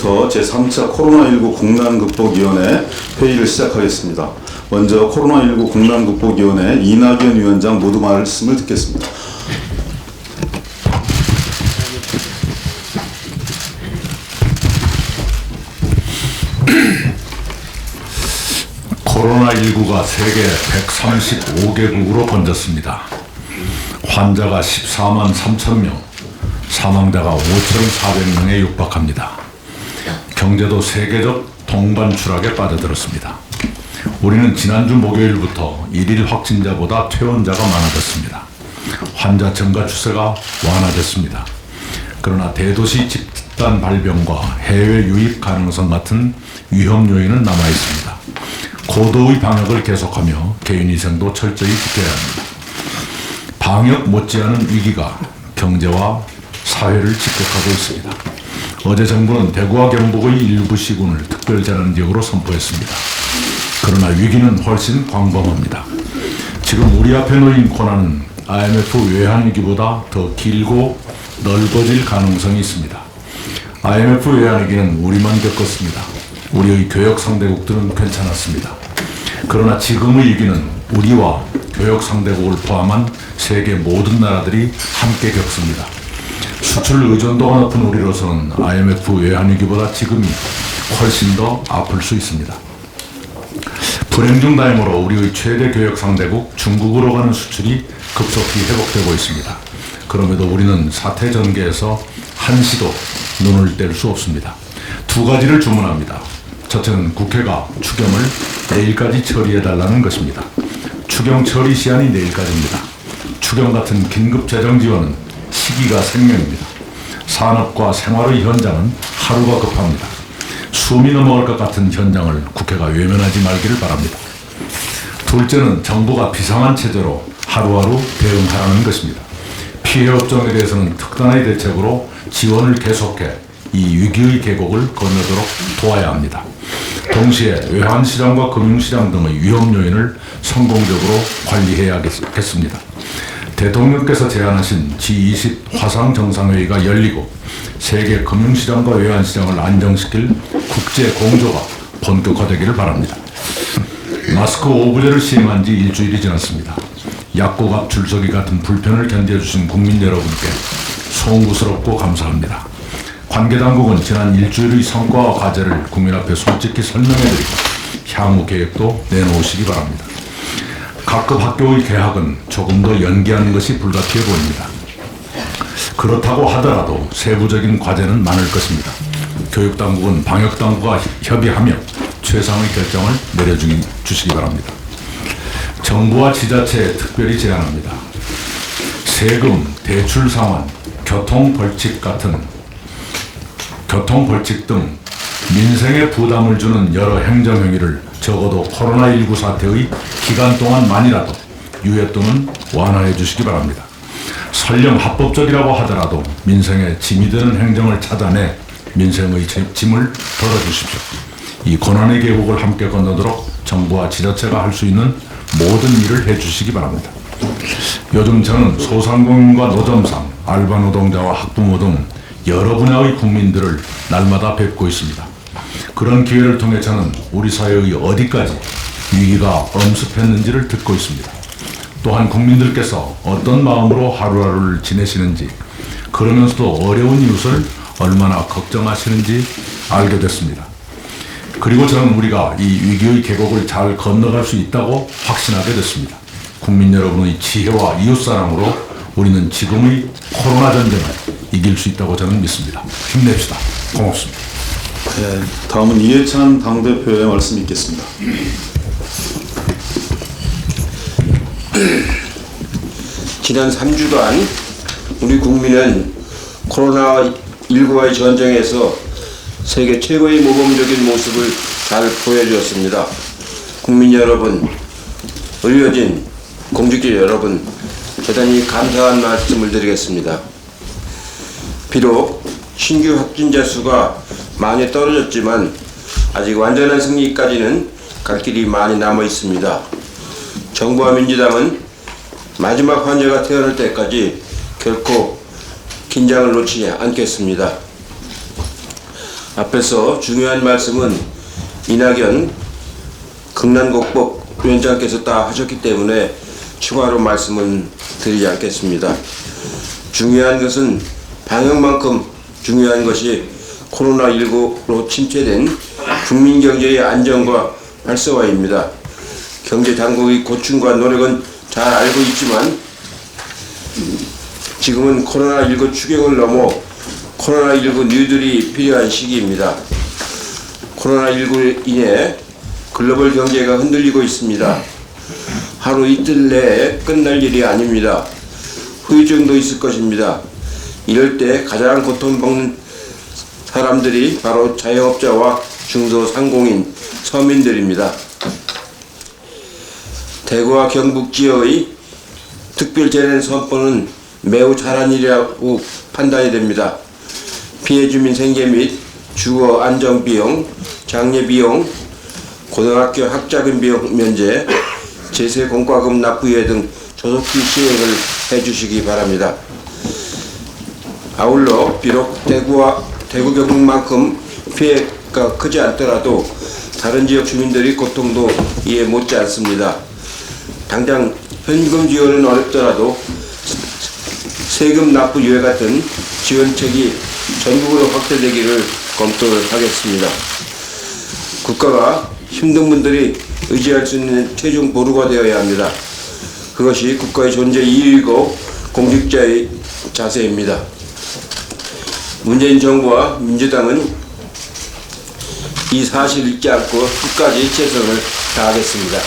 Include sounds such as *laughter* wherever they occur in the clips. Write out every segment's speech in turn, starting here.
지금부터 제3차 코로나19 국난극복위원회 회의를 시작하겠습니다. 먼저 코로나19 국난극복위원회 이낙연 위원장 모두 말씀을 듣겠습니다. 코로나19가 세계 135개국으로 번졌습니다. 환자가 14만 3천 명, 사망자가 5,400명에 육박합니다. 경제도 세계적 동반 추락에 빠져들었습니다. 우리는 지난주 목요일부터 일일 확진자보다 퇴원자가 많아졌습니다. 환자 증가 추세가 완화됐습니다. 그러나 대도시 집단 발병과 해외 유입 가능성 같은 위험 요인은 남아 있습니다. 고도의 방역을 계속하며 개인위생도 철저히 지켜야 합니다. 방역 못지않은 위기가 경제와 사회를 직격하고 있습니다. 어제 정부는 대구와 경북의 일부 시군을 특별재난 지역으로 선포했습니다. 그러나 위기는 훨씬 광범합니다. 지금 우리 앞에 놓인 고난은 IMF 외환위기보다 더 길고 넓어질 가능성이 있습니다. IMF 외환위기는 우리만 겪었습니다. 우리의 교역 상대국들은 괜찮았습니다. 그러나 지금의 위기는 우리와 교역 상대국을 포함한 세계 모든 나라들이 함께 겪습니다. 수출 의존도가 높은 우리로서는 IMF 외환위기보다 지금이 훨씬 더 아플 수 있습니다. 불행 중 다행으로 우리의 최대 교역 상대국 중국으로 가는 수출이 급속히 회복되고 있습니다. 그럼에도 우리는 사태 전개에서 한시도 눈을 뗄 수 없습니다. 두 가지를 주문합니다. 첫째는 국회가 추경을 내일까지 처리해달라는 것입니다. 추경 처리 시한이 내일까지입니다. 추경 같은 긴급 재정 지원은 시기가 생명입니다. 산업과 생활의 현장은 하루가 급합니다. 숨이 넘어갈 것 같은 현장을 국회가 외면하지 말기를 바랍니다. 둘째는 정부가 비상한 체제로 하루하루 대응하라는 것입니다. 피해 업종에 대해서는 특단의 대책으로 지원을 계속해 이 위기의 계곡을 건너도록 도와야 합니다. 동시에 외환시장과 금융시장 등의 위험 요인을 성공적으로 관리해야겠습니다. 대통령께서 제안하신 G20 화상 정상회의가 열리고 세계 금융시장과 외환시장을 안정시킬 국제 공조가 본격화되기를 바랍니다. 마스크 오브제를 시행한 지 일주일이 지났습니다. 약국 앞 줄서기 같은 불편을 견뎌주신 국민 여러분께 송구스럽고 감사합니다. 관계당국은 지난 일주일의 성과와 과제를 국민 앞에 솔직히 설명해드리고 향후 계획도 내놓으시기 바랍니다. 각급 학교의 개학은 조금 더 연기하는 것이 불가피해 보입니다. 그렇다고 하더라도 세부적인 과제는 많을 것입니다. 교육당국은 방역당국과 협의하며 최상의 결정을 내려주시기 바랍니다. 정부와 지자체에 특별히 제안합니다. 세금, 대출 상환, 교통 벌칙 같은 교통 벌칙 등 민생에 부담을 주는 여러 행정 행위를 적어도 코로나19 사태의 기간 동안만이라도 유예 또는 완화해 주시기 바랍니다. 설령 합법적이라고 하더라도 민생에 짐이 되는 행정을 찾아내 민생의 지- 짐을 덜어주십시오. 이 고난의 계곡을 함께 건너도록 정부와 지자체가 할 수 있는 모든 일을 해주시기 바랍니다. 요즘 저는 소상공인과 노점상, 알바 노동자와 학부모 등 여러 분야의 국민들을 날마다 뵙고 있습니다. 그런 기회를 통해 저는 우리 사회의 어디까지 위기가 엄습했는지를 듣고 있습니다. 또한 국민들께서 어떤 마음으로 하루하루를 지내시는지, 그러면서도 어려운 이웃을 얼마나 걱정하시는지 알게 됐습니다. 그리고 저는 우리가 이 위기의 계곡을 잘 건너갈 수 있다고 확신하게 됐습니다. 국민 여러분의 지혜와 이웃사랑으로 우리는 지금의 코로나 전쟁을 이길 수 있다고 저는 믿습니다. 힘냅시다. 고맙습니다. 네, 다음은 이해찬 당대표의 말씀 있겠습니다. *clears throat* 지난 3주간 우리 국민은 코로나19와의 전쟁에서 세계 최고의 모범적인 모습을 잘 보여주었습니다. 국민 여러분, 의료진, 공직자 여러분, 대단히 감사한 말씀을 드리겠습니다. 비록 신규 확진자 수가 많이 떨어졌지만 아직 완전한 승리까지는 갈 길이 많이 남아 있습니다. 정부와 민주당은 마지막 환자가 태어날 때까지 결코 긴장을 놓치지 않겠습니다. 앞에서 중요한 말씀은 이낙연 극난곡복위원장께서 다 하셨기 때문에 추가로 말씀은 드리지 않겠습니다. 중요한 것은 방역만큼 중요한 것이 코로나19로 침체된 국민 경제의 안정과 활성화입니다. 경제 당국의 고충과 노력은 잘 알고 있지만 지금은 코로나19 추경을 넘어 코로나19 뉴들이 필요한 시기입니다. 코로나19로 인해 글로벌 경제가 흔들리고 있습니다. 하루 이틀 내에 끝날 일이 아닙니다. 후유증도 있을 것입니다. 이럴 때 가장 고통받는 사람들이 바로 자영업자와 중소상공인, 서민들입니다. 대구와 경북 지역의 특별재난 선포는 매우 잘한 일이라고 판단이 됩니다. 피해 주민 생계 및 주거 안정 비용, 장례 비용, 고등학교 학자금 비용 면제, 제세 공과금 납부예 등 조속히 시행을 해주시기 바랍니다. 아울러 비록 대구와 대구 경북만큼 피해가 크지 않더라도 다른 지역 주민들의 고통도 이해 못지 않습니다. 당장 현금 지원은 어렵더라도 세금 납부 유예 같은 지원책이 전국으로 확대되기를 검토를 하겠습니다. 국가가 힘든 분들이 의지할 수 있는 최종 보루가 되어야 합니다. 그것이 국가의 존재 이유이고 공직자의 자세입니다. 문재인 정부와 민주당은 이 사실을 잊지 않고 끝까지 최선을 다하겠습니다.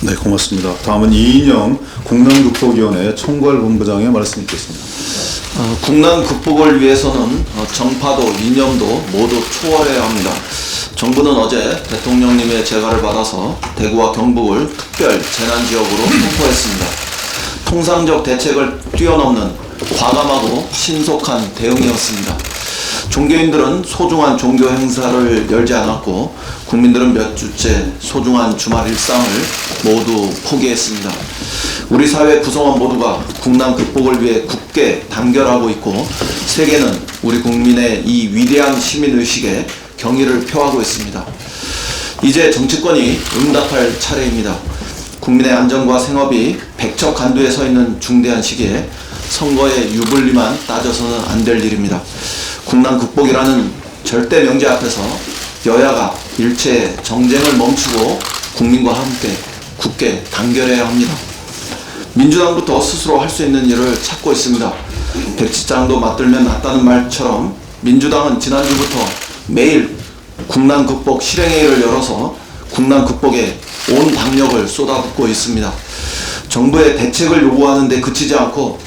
네, 고맙습니다. 다음은 이인영 국난극복위원회 총괄본부장의 말씀 있겠습니다. 어, 국난 극복을 위해서는 어, 정파도 이념도 모두 초월해야 합니다. 정부는 어제 대통령님의 재가를 받아서 대구와 경북을 특별 재난지역으로 선포했습니다. 통상적 대책을 뛰어넘는 과감하고 신속한 대응이었습니다. 종교인들은 소중한 종교 행사를 열지 않았고 국민들은 몇 주째 소중한 주말 일상을 모두 포기했습니다. 우리 사회 구성원 모두가 국난 극복을 위해 굳게 단결하고 있고 세계는 우리 국민의 이 위대한 시민 의식에 경의를 표하고 있습니다. 이제 정치권이 응답할 차례입니다. 국민의 안전과 생업이 백척 간두에 서 있는 중대한 시기에 선거의 유불리만 따져서는 안 될 일입니다. 국난 극복이라는 절대 명제 앞에서 여야가 일체 정쟁을 멈추고 국민과 함께 굳게 단결해야 합니다. 민주당부터 스스로 할 수 있는 일을 찾고 있습니다. 백지장도 맞들면 낫다는 말처럼 민주당은 지난주부터 매일 국난 극복 실행회의를 열어서 국난 극복에 온 당력을 쏟아붓고 있습니다. 정부의 대책을 요구하는데 그치지 않고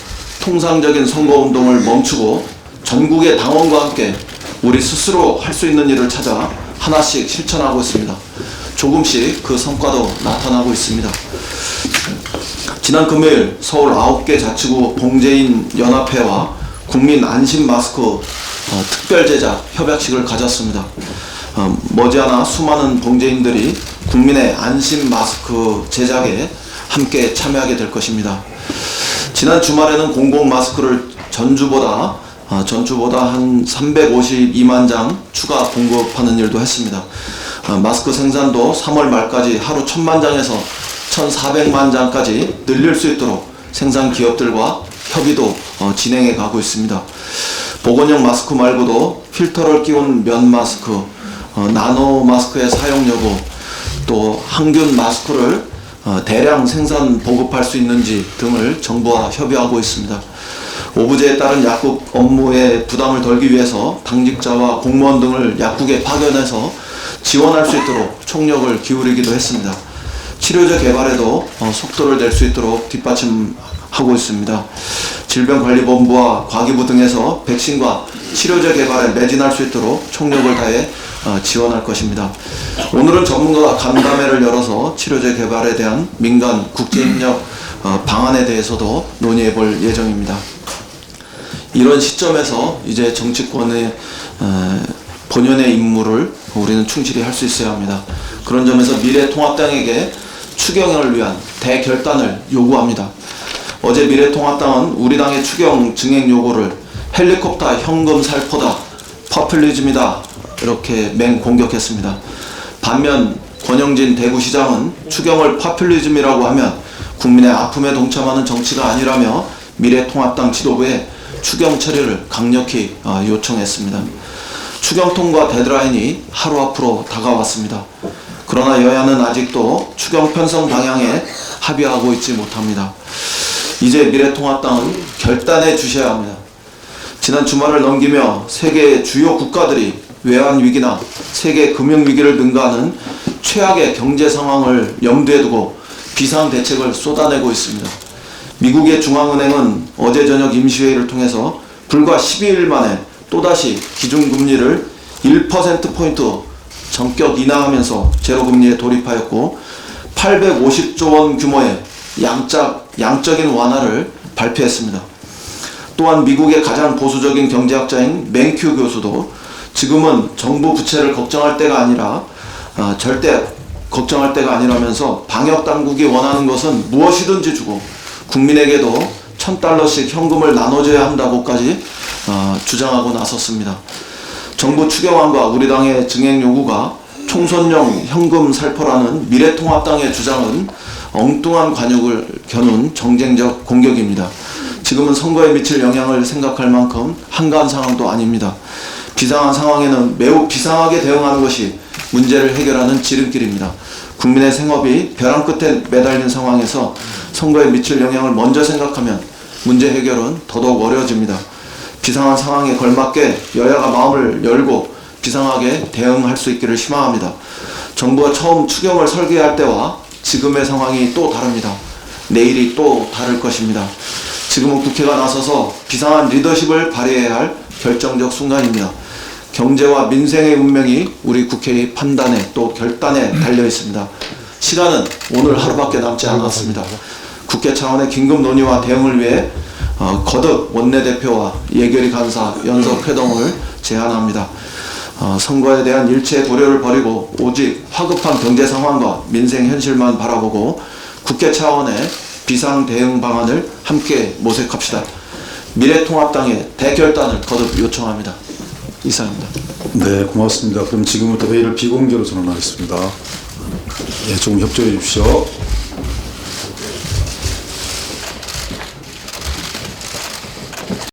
통상적인 선거운동을 멈추고 전국의 당원과 함께 우리 스스로 할 수 있는 일을 찾아 하나씩 실천하고 있습니다. 조금씩 그 성과도 나타나고 있습니다. 지난 금요일 서울 9개 자치구 봉제인 연합회와 국민 안심 마스크 어, 특별 제작 협약식을 가졌습니다. 어, 머지않아 수많은 봉제인들이 국민의 안심 마스크 제작에 함께 참여하게 될 것입니다. 지난 주말에는 공공 마스크를 전주보다 어, 전주보다 한 352만 장 추가 공급하는 일도 했습니다. 어, 마스크 생산도 3월 말까지 하루 1000만 장에서 1,400만 장까지 늘릴 수 있도록 생산 기업들과 협의도 어, 진행해 가고 있습니다. 보건용 마스크 말고도 필터를 끼운 면 마스크, 어, 나노 마스크의 사용 여부, 또 항균 마스크를 어, 대량 생산 보급할 수 있는지 등을 정부와 협의하고 있습니다. 오부제에 따른 약국 업무의 부담을 덜기 위해서 당직자와 공무원 등을 약국에 파견해서 지원할 수 있도록 총력을 기울이기도 했습니다. 치료제 개발에도 어, 속도를 낼 수 있도록 뒷받침하고 있습니다. 질병관리본부와 과기부 등에서 백신과 치료제 개발에 매진할 수 있도록 총력을 다해 어, 지원할 것입니다. 오늘은 전문가 간담회를 열어서 치료제 개발에 대한 민간 국제협력 어, 방안에 대해서도 논의해 볼 예정입니다. 이런 시점에서 이제 정치권의 어, 본연의 임무를 우리는 충실히 할 수 있어야 합니다. 그런 점에서 미래통합당에게 추경을 위한 대결단을 요구합니다. 어제 미래통합당은 우리 당의 추경 증액 요구를 헬리콥터 현금 살포다 퍼퓰리즘이다 이렇게 맹 공격했습니다. 반면 권영진 대구시장은 추경을 퍼퓰리즘이라고 하면 국민의 아픔에 동참하는 정치가 아니라며 미래통합당 지도부에 추경 처리를 강력히 어, 요청했습니다. 추경 통과 데드라인이 하루 앞으로 다가왔습니다. 그러나 여야는 아직도 추경 편성 방향에 합의하고 있지 못합니다. 이제 미래통합당은 결단해 주셔야 합니다. 지난 주말을 넘기며 세계 주요 국가들이 외환 위기나 세계 금융 위기를 능가하는 최악의 경제 상황을 염두에 두고 비상 대책을 쏟아내고 있습니다. 미국의 중앙은행은 어제 저녁 임시회의를 통해서 불과 12일 만에 또다시 기준금리를 1%포인트 전격 인하하면서 제로금리에 돌입하였고 850조 원 규모의 양적, 양적인 완화를 발표했습니다. 또한 미국의 가장 보수적인 경제학자인 맨큐 교수도 지금은 정부 부채를 걱정할 때가 아니라 어, 절대 걱정할 때가 아니라면서 방역 당국이 원하는 것은 무엇이든지 주고 국민에게도 천 달러씩 현금을 나눠줘야 한다고까지 어, 주장하고 나섰습니다. 정부 추경안과 우리 당의 증액 요구가 총선용 현금 살포라는 미래통합당의 주장은 엉뚱한 관역을 겨눈 정쟁적 공격입니다. 지금은 선거에 미칠 영향을 생각할 만큼 한가한 상황도 아닙니다. 비상한 상황에는 매우 비상하게 대응하는 것이 문제를 해결하는 지름길입니다. 국민의 생업이 벼랑 끝에 매달린 상황에서 선거에 미칠 영향을 먼저 생각하면 문제 해결은 더더욱 어려워집니다. 비상한 상황에 걸맞게 여야가 마음을 열고 비상하게 대응할 수 있기를 희망합니다. 정부가 처음 추경을 설계할 때와 지금의 상황이 또 다릅니다. 내일이 또 다를 것입니다. 지금은 국회가 나서서 비상한 리더십을 발휘해야 할 결정적 순간입니다. 경제와 민생의 운명이 우리 국회의 판단에 또 결단에 달려 있습니다. 시간은 오늘 하루밖에 남지 않았습니다. 국회 차원의 긴급 논의와 대응을 위해 어, 거듭 원내대표와 예결위 간사 연석 회동을 제안합니다. 어, 선거에 대한 일체 고려를 버리고 오직 화급한 경제 상황과 민생 현실만 바라보고 국회 차원의 비상 대응 방안을 함께 모색합시다. 미래통합당의 대결단을 거듭 요청합니다. 이상입니다. 네, 고맙습니다. 그럼 지금부터 회의를 비공개로 전환하겠습니다. 예, 조금 협조해 주십시오.